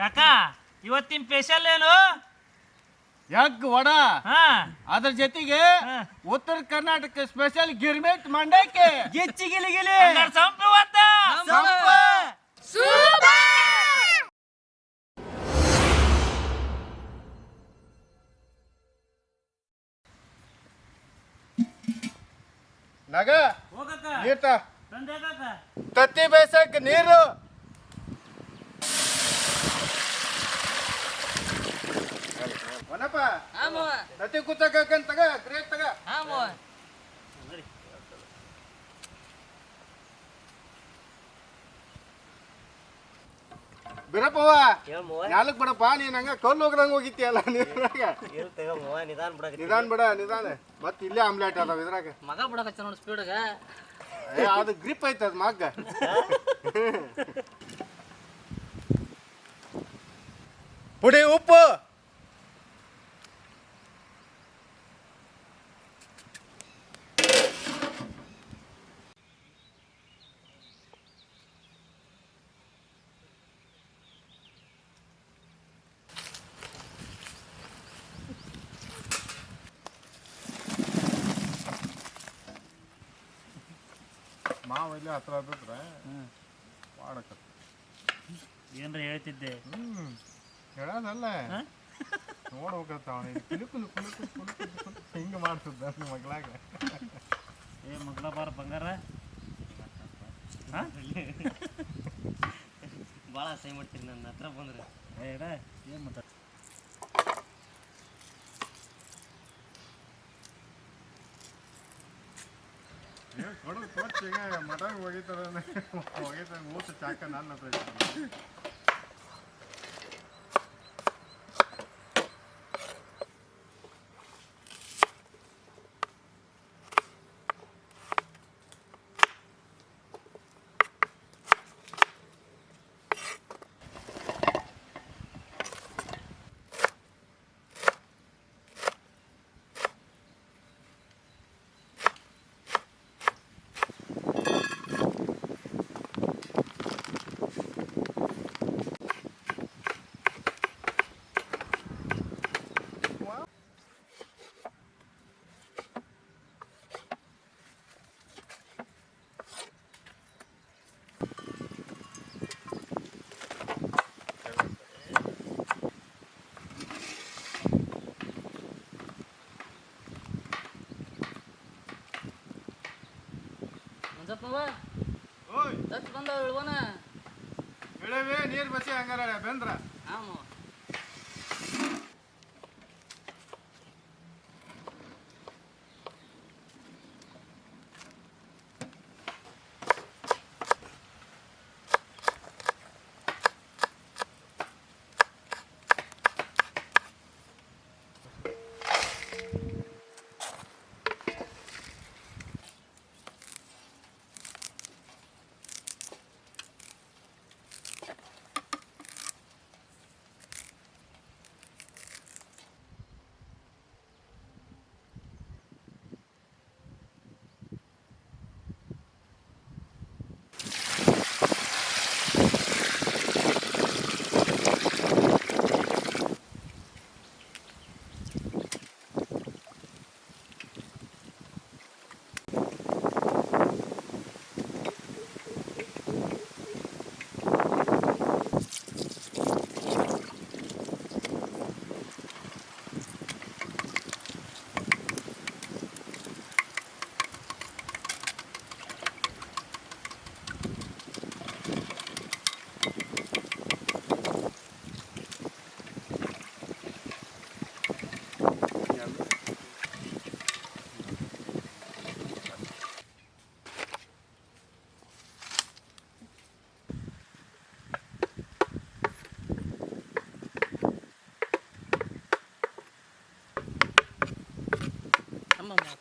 ಕಾಕ ಇವತ್ತಿನ ಸ್ಪೆಷಲ್ ಏನು? ಎಗ್ ವಡ. ಹಾ. ಅದ್ರ ಜೊತೆಗೆ ಉತ್ತರ ಕರ್ನಾಟಕ ಸ್ಪೆಷಲ್ ಗಿರ್ಮಿಟ್ ಮಂಡಕ್ಕೆ. ಗಿಚ್ಚಿ ಗಿಲಿ ಗಿಲಿ. ಸಂಪು ಅಂತ ಸಂಪ. ನಗ. ಹೋಗಕ್ಕ. ನೀರ್ತ ತಂದೆ ಕಾಕ. ತತ್ತಿ ಬೇಸಕ್ ನೀರು. ಒನಪ್ಪ ತತ್ತಿ ಕುತ್ತಕಂತ ತಗ ಗ್ರೇಟ್ ತಗ. ಬಿಡಪ್ಪವ್ವ ನಾಲ್ಕು ಬಿಡಪ್ಪ ನೀನ್ ಹಂಗ ಕಲ್ಲು ಹೋಗ್ದಂಗ ಹೋಗಿತ್ತೀಯಲ್ಲ ನೀರಾಗ ನಿಧಾನ ಬಿಡ ನಿಧಾನ ಬಿಡ ನಿಧಾನ. ಮತ್ ಇಲ್ಲೇ ಆಮ್ಲೆಟ್ ಅದಾವ ಇದ್ರಾಗ. ಮಗ ಬಿಡಕ ನೋಡಿ ಸ್ಪೀಡ್ಗ ಏ, ಅದು ಗ್ರಿಪ್ ಐತೆ ಅದ್ ಮಗ್ಗ. ಪುಡಿ ಉಪ್ಪು. ಮಾವ ಇಲ್ಲಿ ಹತ್ರ ಹತ್ತಿದ್ರೆ ಮಾಡಕ ಏನ್ರ ಹೇಳ್ತಿದ್ದೆ? ಹ್ಮ್. ಹೇಳೋದಲ್ಲ. ನೋಡ್ಬೇಕತ್ತ ಅವನಿಗೆ ಹಿಂಗೆ ಮಾಡ್ತಿದ್ದ ನನ್ನ ಮಗಳಾಗ ಏ ಮಗಳ ಬಾರ ಬಂಗಾರ? ಭಾಳ ಸೈ ಮಾಡ್ತೀರಿ ನನ್ನ ಹತ್ರ ಬಂದ್ರೆ. ಏ ಏನ್ ಮಾತಾಡ ಕೊಚ್ಚಿಗ ಮಠ ಹೋಗಿತಾರ ಹೋಗಿತಾರ ಊಟ ಚಾಕ ನನ್ನ ಮಂಜಪ್ಪವ ಓಯ್. ಬಂದವ ಇಳ್ವನ? ಇಳವೆ ನೀರ್ ಬಸಿ ಹಂಗಾರ ಬೆಂದ್ರ? ಹಾಂ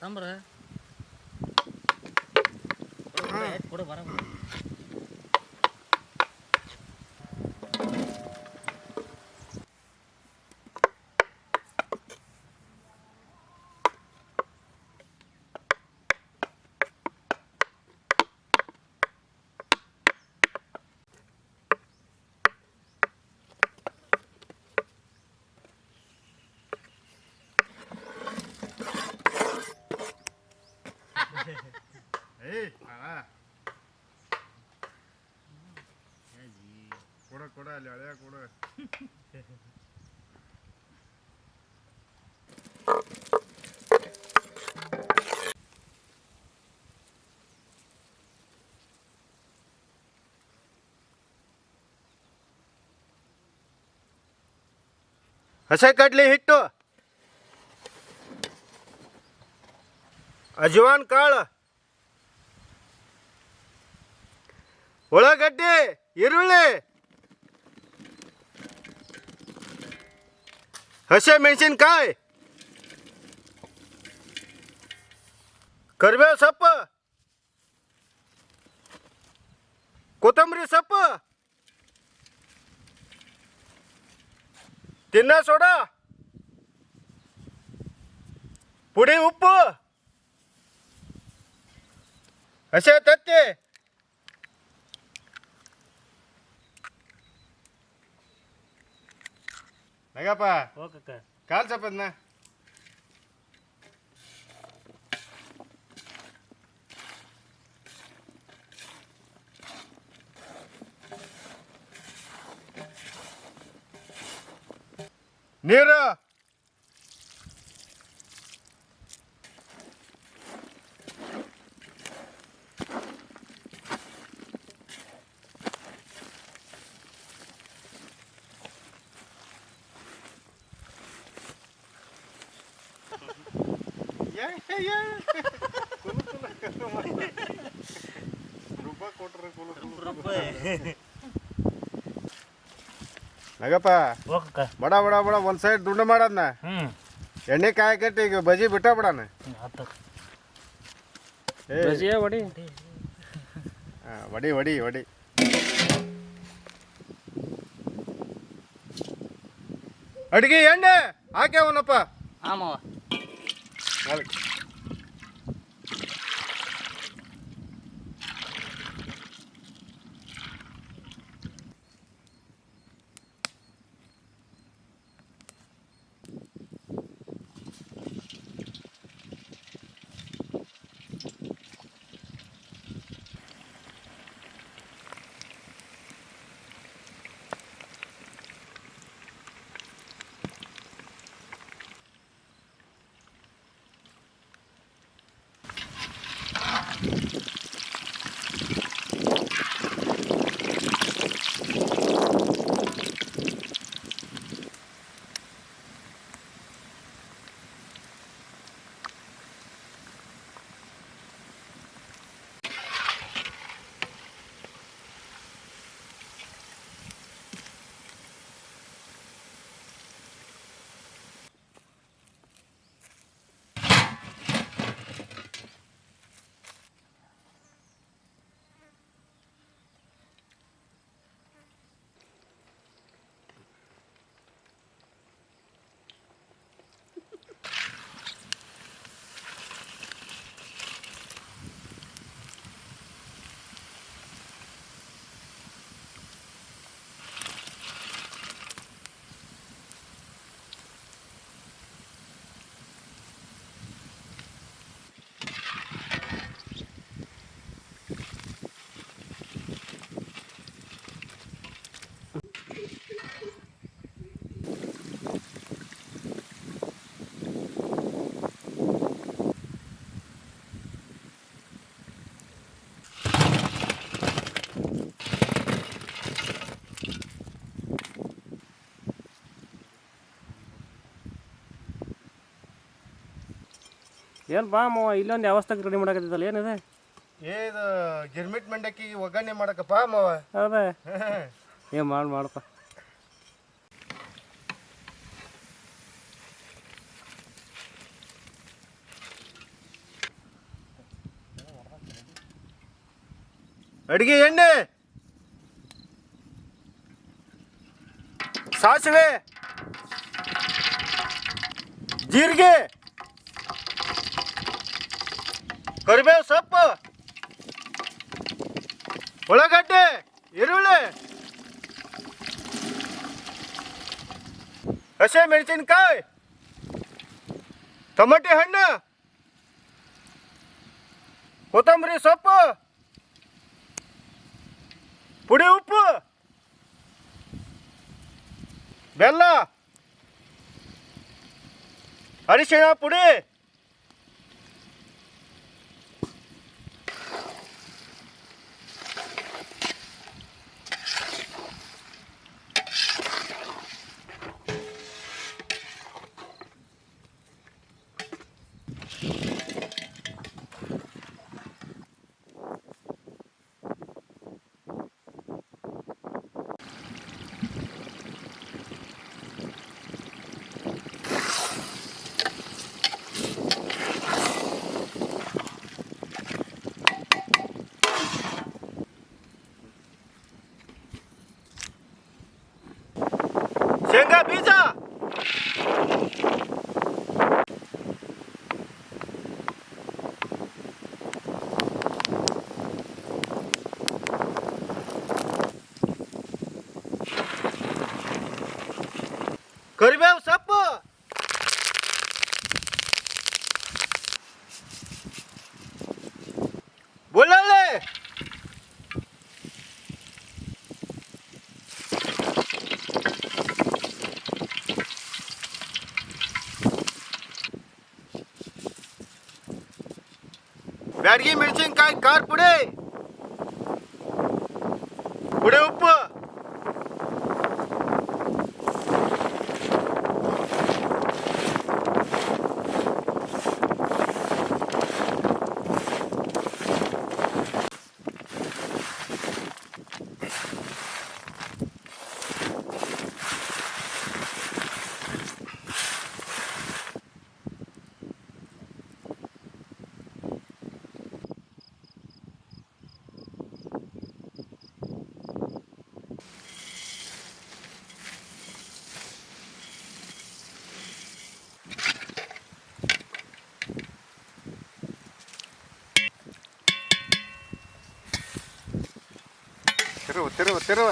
பரம்பரை கூட வர ಕೊಡ ಅಲ್ಲಿ ಹಳೆಯ ಕೊಡ ಹಸೆ ಕಡ್ಲಿ ಹಿಟ್ಟು ಅಜ್ವಾನ್ ಕಾಳು ಉಳ್ಳಾಗಡ್ಡಿ ಈರುಳ್ಳಿ असे मेन्शन काय? करबे हो सप कोथंबरी सप तिन्ना सोडा. पुढे उप असे तथ्य ಹೋಗಕ್ಕ ಕಾಲ್ ಚಪ್ಪದ್ನ ನೀರು ರೂಪಾಯಿ ಕೊಟ್ರೆ ಕುಲು ಕುಲು ರೂಪಾಯಿ ನಗಪ್ಪ. ಹೋಗಕ್ಕ. ಬಡ ಬಡ ಬಡ ಒಂದ್ ಸೈಡ್ ದುಂಡು ಮಾಡದ್ನ? ಹ್ಞೂ ಎಣ್ಣೆ ಕಾಯಿ ಕಟ್ಟಿ ಈಗ ಬಜಿ ಬಿಟ್ಟ ಬಿಡಣ ಆತ. ಏ. ಬಜಿಯ ಹೊಡಿ ಹಾ, ವಡಿ ವಡಿ ವಡಿ. ಅಡಿಗೆ ಎಣ್ಣೆ ಹಾಕ್ಯಾವನಪ್ಪ. ಆಮವ ನಾಲ್ಕು ಏನು ಬಾ ಮಾವ ಇಲ್ಲೊಂದು ವ್ಯವಸ್ಥೆಗೆ ರೆಡಿ ಮಾಡಕತ್ತಿದ್ದಲ್ಲ ಏನಿದೆ? ಇದು ಗಿರ್ಮಿಟ್ ಮಂಡಕ್ಕಿ ಒಗ್ಗರಣೆ ಮಾಡಕಪ್ಪ ಮಾವ. ಹೌದಾ? ಏನು ಮಾಡಿ ಮಾಡಪ್ಪ ಅಡಿಗೆ ಎಣ್ಣೆ! ಸಾಸಿವೆ! ಜೀರಿಗೆ! ಕರಿಬೇವು ಸೊಪ್ಪು ಉಳ್ಳಾಗಡ್ಡೆ ಈರುಳ್ಳಿ ಹಸೆ ಮೆಣಸಿನ್ಕಾಯಿ ಟೊಮಟೆ ಹಣ್ಣು ಕೊತ್ತಂಬರಿ ಸೊಪ್ಪು ಪುಡಿ ಉಪ್ಪು ಬೆಲ್ಲ ಅರಿಶಿಣ ಪುಡಿ কায় কার পড়ে? திரும்ப திரும்ப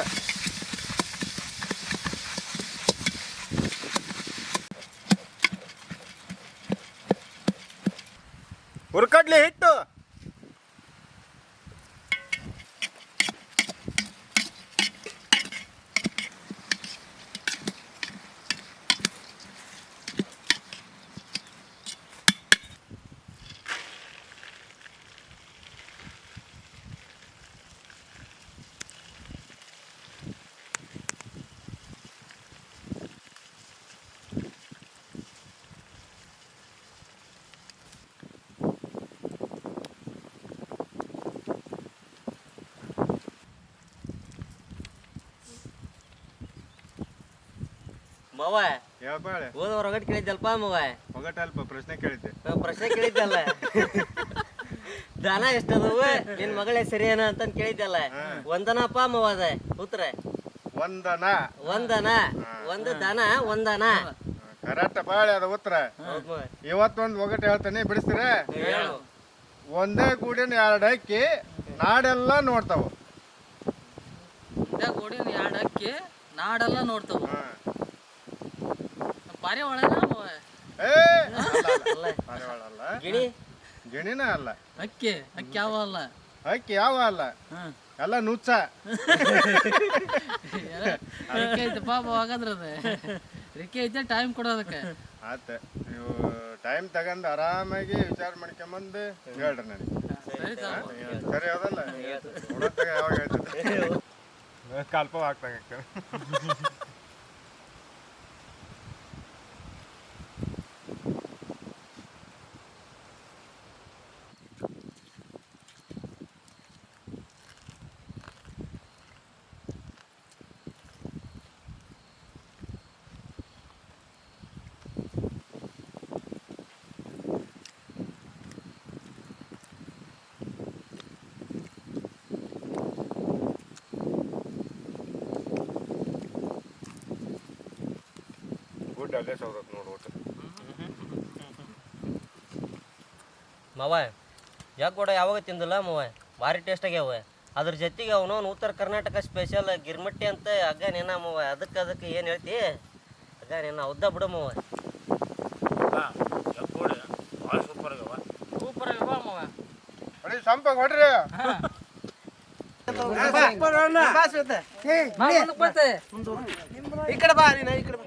ಮವ ಹೇಳ್ಬಾಳೆ ಹೋದ ಹೊರಗಡೆ ಕೇಳಿದ್ದಲ್ಪ ಮವ? ಒಗಟಲ್ಪ ಪ್ರಶ್ನೆ ಕೇಳಿದ್ದೆ. ನಾವ್ ಪ್ರಶ್ನೆ ಕೇಳಿದ್ದಲ್ಲ ದನ ಎಷ್ಟದವು ನಿನ್ ಮಗಳೇ ಸರಿ ಏನ ಅಂತ ಕೇಳಿದ್ದಲ್ಲ ಒಂದನಪ್ಪ ಮವ ಅದ ಉತ್ತರ. ಒಂದನ ಒಂದನ ಒಂದು ದನ ಒಂದನ ಕರೆಕ್ಟ್ ಬಾಳೆ ಅದ ಉತ್ತರ. ಇವತ್ತೊಂದು ಒಗಟು ಹೇಳ್ತಾನೆ ಬಿಡಿಸ್ತೀರ? ಹೇಳು. ಒಂದೇ ಗೂಡಿನ ಎರಡು ಅಕ್ಕಿ ನಾಡೆಲ್ಲ ನೋಡ್ತಾವ. ಗೋಡಿನ ಎರಡು ಅಕ್ಕಿ ನಾಡೆಲ್ಲ ನೋಡ್ತಾವ. ಹಾ. ಪಾರಿ ಒಳಗ ಏ! ಅಲ್ಲ, ಅಲ್ಲ. ಅಲ್ಲ. ಪಾರಿವಾಳ ಅಲ್ಲ ಗಿಣಿ? ಗಿಣಿನ ಅಲ್ಲ. ಅಕ್ಕಿ ಅಕ್ಕಿ ಯಾವ ಅಲ್ಲ? ಅಕ್ಕಿ ಯಾವ ಅಲ್ಲ? ಹ್ಮ್. ಎಲ್ಲ ನುಚ್ಚ. ರಿಕೆ ಐತೆ ಪಾಪ ಹಾಗಾದ್ರ ಅದ. ರಿಕೆ ಐತೆ ಟೈಮ್ ಕೊಡೋದಕ್ಕೆ ಆತ ನೀವು ಟೈಮ್ ತಗೊಂಡು ಆರಾಮಾಗಿ ವಿಚಾರ ಮಾಡ್ಕೊಂಬಂದು ಹೇಳ್ರಿ ನನಗೆ. ಸರಿ ಸಾಕು. ಸರಿ ಅದಲ್ಲ. ಯಾವಾಗ ಹೇಳ್ತದೆ? ಕಲ್ಪ ಆಗ್ತಾಗ ಅಲ್ಲೇ ಸೌದತ್ ನೋಡು ಒಟ್ಟು ಮವ ಯಾಕೆ ಕೂಡ ಯಾವಾಗ ತಿಂದಿಲ್ಲ ಮವ ಭಾರಿ ಟೇಸ್ಟ್ ಆಗ್ಯಾವ ಅದ್ರ ಜೊತೆಗೆ ಅವನು ಉತ್ತರ ಕರ್ನಾಟಕ ಸ್ಪೆಷಲ್ ಗಿರ್ಮಟ್ಟಿ ಅಂತ ಅಗ್ಗ ನೇನ ಮವ ಅದಕ್ಕೆ ಅದಕ್ಕೆ ಏನು ಹೇಳ್ತಿ ಅಗ್ಗ ನೇನ ಉದ್ದ ಬಿಡು ಮವ ಭಾಳ ಸೂಪರ್ ಸೂಪರ್ ಆಗ್ಯಾವ ಮಾವ ಅಡಿ ಸಂಪಾಗ ಹೊಡ್ರಿ ಈ ಕಡೆ ಬಾ ನೀನು ಈ ಕಡೆ ಬಾ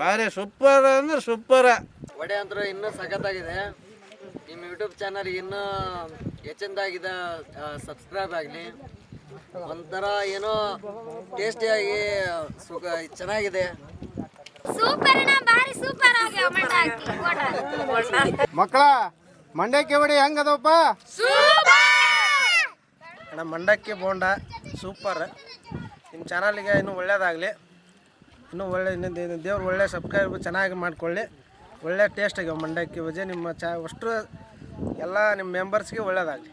ಭಾರಿ ಸೂಪರ್ ಅಂದ್ರೆ ಸೂಪರ್ ವಡೆ ಅಂದ್ರೆ ಇನ್ನೂ ಸಖತ್ತಾಗಿದೆ. ನಿಮ್ಮ ಯೂಟ್ಯೂಬ್ ಚಾನಲ್ ಇನ್ನೂ ಹೆಚ್ಚಿನದಾಗಿದೆ ಸಬ್ಸ್ಕ್ರೈಬ್ ಆಗಲಿ. ಒಂಥರ ಏನೋ ಟೇಸ್ಟಿಯಾಗಿ ಸುಖ ಚೆನ್ನಾಗಿದೆ. ಸೂಪರ್ ಅಣ್ಣ ಬಾರಿ ಸೂಪರ್ ಆಗ್ಯಾವ ಮಂಡ ಮಕ್ಕಳ ಮಂಡ್ಯಕ್ಕೆ ಹೊಡಿ ಹೆಂಗದವಪ್ಪ ಅಣ್ಣ ಮಂಡಕ್ಕಿ ಬೋಂಡ ಸೂಪರ್ ನಿಮ್ಮ ಚಾನಲ್ಗೆ ಇನ್ನೂ ಒಳ್ಳೇದಾಗಲಿ. ಇನ್ನೂ ಒಳ್ಳೆ ಇನ್ನೊಂದು ಏನು, ದೇವ್ರು ಒಳ್ಳೆ ಸಬ್ಸ್ಕ್ರೈಬ್ ಚೆನ್ನಾಗಿ ಮಾಡಿಕೊಳ್ಳಿ. ಒಳ್ಳೆ ಟೇಸ್ಟ್ ಆಗ್ಯಾವ ಮಂಡಕ್ಕಿ ಬಜೆ ನಿಮ್ಮ ಚಾ ಅಷ್ಟು ಎಲ್ಲ ನಿಮ್ಮ ಮೆಂಬರ್ಸ್ಗೆ ಒಳ್ಳೇದಾಗಲಿ.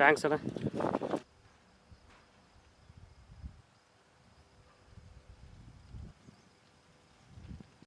ಥ್ಯಾಂಕ್ಸ್ ಅಣ್ಣ.